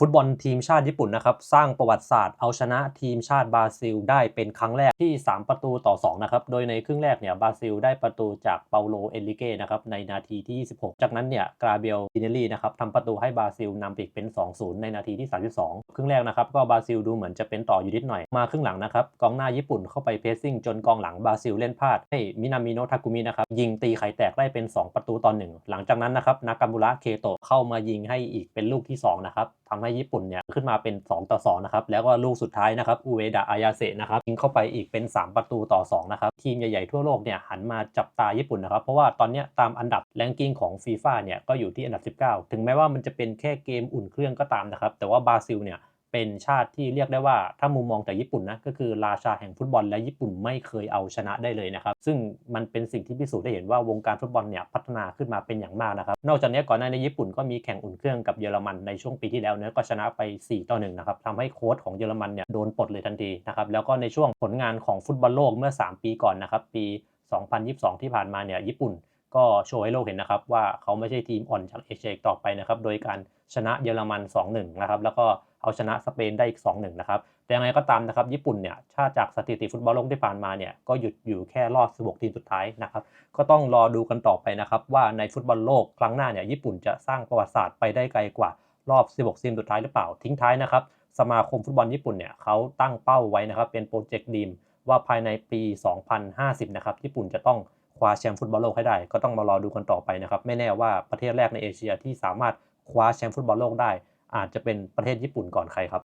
ฟุตบอลทีมชาติญี่ปุ่นนะครับ สร้างประวัติศาสตร์เอาชนะทีมชาติบราซิล ได้เป็นครั้งแรกที่ 3 ประตูต่อ 2 นะครับ โดยในครึ่งแรกเนี่ยบราซิลได้ประตูจากเปาโลเอลิเก้นะครับในนาทีที่ 26 จากนั้นเนี่ยกราเบลดิเนลี่นะครับทำประตูให้บราซิลนำไปอีกเป็น 2-0 ในนาทีที่ 32 ครึ่งแรกนะครับก็บราซิลดูเหมือนจะเป็นต่ออยู่นิดหน่อยมาครึ่งหลังนะครับกองหน้าญี่ปุ่นเข้าไปเพสซิ่งจนกองหลังบราซิลเล่นพลาดให้มินามิโนทากุมินะครับยิงตีไข่แตกได้เป็น 2 ประตูต่อหนึ่งหลังจากนั้นนะครับนากามุระเคโตะเข้ามายิงให้อีกเป็นลูกที่สองนะครับทำให้ญี่ปุ่นเนี่ยขึ้นมาเป็น 2 ต่อ 2 นะครับ แล้วก็ลูกสุดท้ายนะครับอุเอดะอายาเซะนะครับยิงเข้าไปอีกเป็น 3 ประตูต่อ 2 นะครับ ทีมใหญ่ๆทั่วโลกเนี่ยหันมาจับตาญี่ปุ่นนะครับ เพราะว่าตอนนี้ตามอันดับแรงกิ้งของฟีฟ่าเนี่ยก็อยู่ที่อันดับ 19 ถึงแม้ว่ามันจะเป็นแค่เกมอุ่นเครื่องก็ตามนะครับแต่ว่าบราซิลเนี่ย เป็นชาติที่เรียกได้ว่าถ้ามุมมองจากญี่ปุ่นนะก็คือราชาแห่งฟุตบอลและญี่ปุ่นไม่เคยเอาชนะได้เลยนะครับ ซึ่งมันเป็นสิ่งที่พิสูจน์ได้เห็นว่าวงการฟุตบอลเนี่ยพัฒนาขึ้นมาเป็นอย่างมากนะครับ นอกจากนี้ก่อนหน้าในญี่ปุ่นก็มีแข่งอุ่นเครื่องกับเยอรมันในช่วงปีที่แล้วเนี่ยก็ชนะไป 4 ต่อ 1 นะครับทำให้โค้ชของเยอรมันเนี่ยโดนปลดเลยทันทีนะครับแล้วก็ในช่วงผลงานของฟุตบอลโลกเมื่อ 3 ปีก่อนนะครับปี 2022 ที่ผ่านมาเนี่ยญี่ปุ่น ก็โชว์ให้โลกเห็นนะครับว่าเขาไม่ใช่ทีมอ่อนจากเอเชียต่อไปนะครับโดยการชนะเยอรมัน 2-1 นะครับแล้วก็เอาชนะสเปนได้อีก 2-1 นะครับแต่ยังไงก็ตามนะครับญี่ปุ่นเนี่ยถ้าจากสถิติฟุตบอลโลกที่ผ่านมาเนี่ยก็หยุดอยู่แค่รอบ 16 ทีมสุดท้ายนะครับก็ต้องรอดูกันต่อไปนะครับว่าในฟุตบอลโลกครั้งหน้าเนี่ยญี่ปุ่นจะสร้างประวัติศาสตร์ไปได้ไกลกว่ารอบ 16 ทีมสุดท้ายหรือเปล่าทิ้งท้ายนะครับสมาคมฟุตบอลญี่ปุ่นเนี่ยเขาตั้งเป้าไว้นะครับเป็นโปรเจกต์ดีมว่าภายในปี 2050 นะครับญี่ปุ่นจะต้อง คว้าแชมป์ฟุตบอลโลกให้ได้ ก็ต้องมารอดูกันต่อไปนะครับ ไม่แน่ว่าประเทศแรกในเอเชียที่สามารถคว้าแชมป์ฟุตบอลโลกได้ อาจจะเป็นประเทศญี่ปุ่นก่อนใครครับ